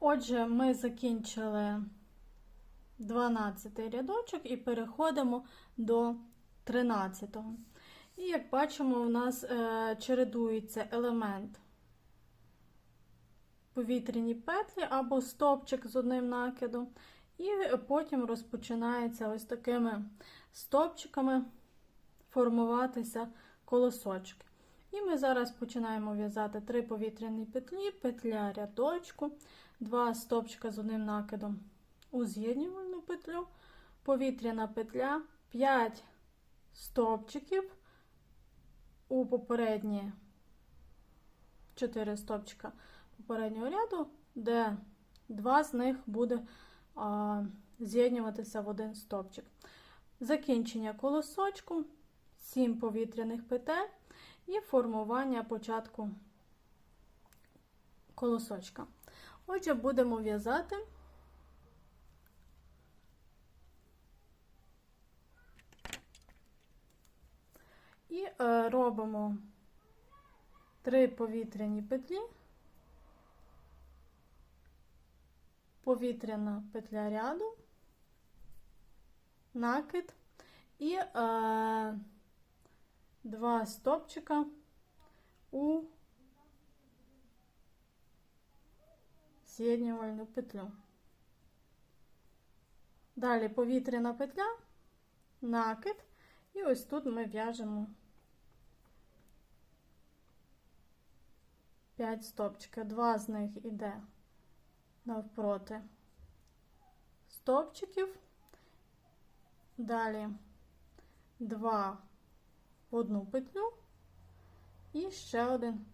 Отже, ми закінчили 12 рядочок і переходимо до 13. -го. І як бачимо, у нас е, чередується елемент повітряні петлі або стовпчик з одним накидом. І потім розпочинається ось такими стовпчиками формуватися колосочки. І ми зараз починаємо в'язати 3 повітряні петлі, петля рядочку, 2 стовпчика з одним накидом у з'єднювальну петлю, повітряна петля, 5 стовпчиків у попередні 4 стовпчика попереднього ряду, де два з них буде з'єднюватися в один стовпчик. Закінчення колосочку, 7 повітряних петель і формування початку колосочка. Отже, будемо в'язати. І е, робимо 3 повітряні петлі, повітряна петля ряду, накид і е, два стопчика у з'єднювальну петлю. Далі повітряна петля, накид, і ось тут ми в'яжемо 5 стопчиків. Два з них іде навпроти стопчиків. Далі два в одну петлю і ще один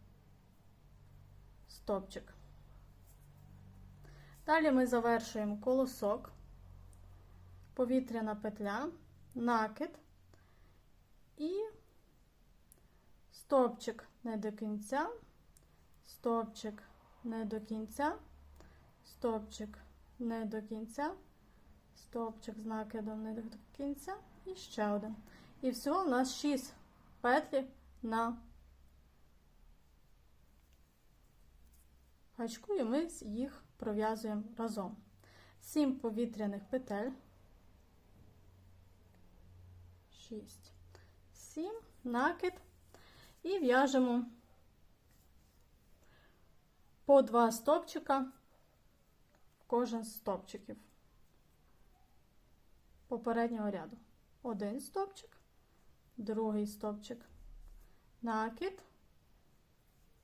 стопчик. Далі ми завершуємо колосок, повітряна петля, накид і стопчик не до кінця, стопчик не до кінця, стопчик не до кінця, стопчик з накидом не до кінця і ще один. І всього у нас 6 петлі на гачку, і ми їх пров'язуємо разом. 7 повітряних петель. 6, 7, накид. І в'яжемо по 2 стопчика в кожен з стопчиків попереднього ряду. Один стопчик, другий стопчик, накид,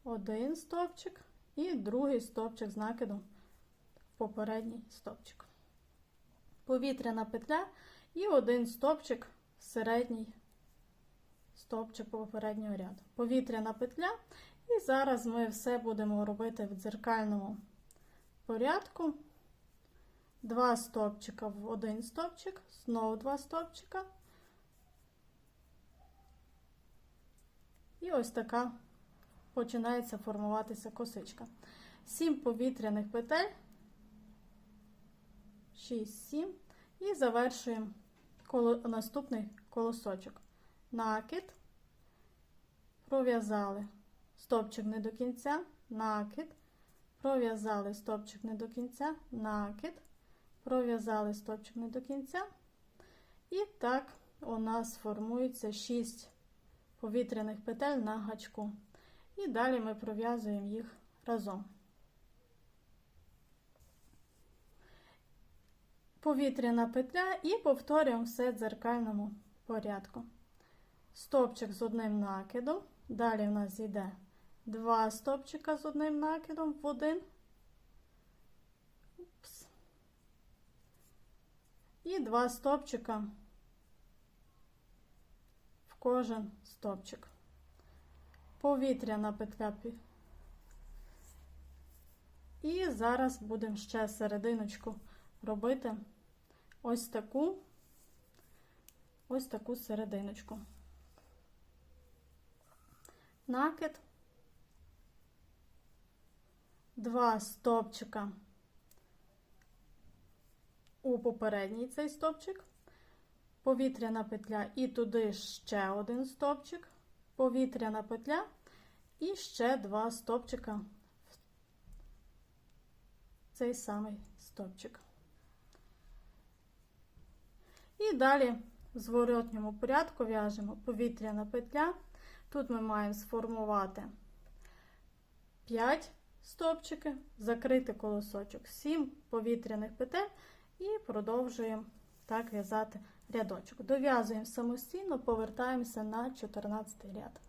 один стопчик і другий стопчик з накидом в попередній стопчик. Повітряна петля і один стопчик середній стопчик попереднього ряду. Повітряна петля, і зараз ми все будемо робити в дзеркальному порядку. Два стопчика в один стопчик, знову два стопчика. І ось така починається формуватися косичка. 7 повітряних петель, 6, 7. І завершуємо коло, наступний колосочок. Накид, пров'язали стопчик не до кінця, накид, пров'язали стопчик не до кінця, накид, пров'язали стопчик не до кінця. І так у нас формується 6 повітряних петель на гачку. І далі ми пров'язуємо їх разом. Повітряна петля і повторюємо все в дзеркальному порядку. Стопчик з одним накидом. Далі в нас йде два стопчика з одним накидом в один. Упс. І два стопчика кожен стопчик. Повітряна петля. І зараз будемо ще серединочку робити ось таку, ось таку серединочку. Накид, два стопчика у попередній цей стопчик, повітряна петля і туди ще один стопчик, повітряна петля і ще два стопчика цей самий стовпчик. І далі в зворотньому порядку в'яжемо повітряна петля. Тут ми маємо сформувати 5 стовпчики, закрити колосочок 7 повітряних петель і продовжуємо так в'язати рядочок. Дов'язуємо самостійно, повертаємося на 14 ряд.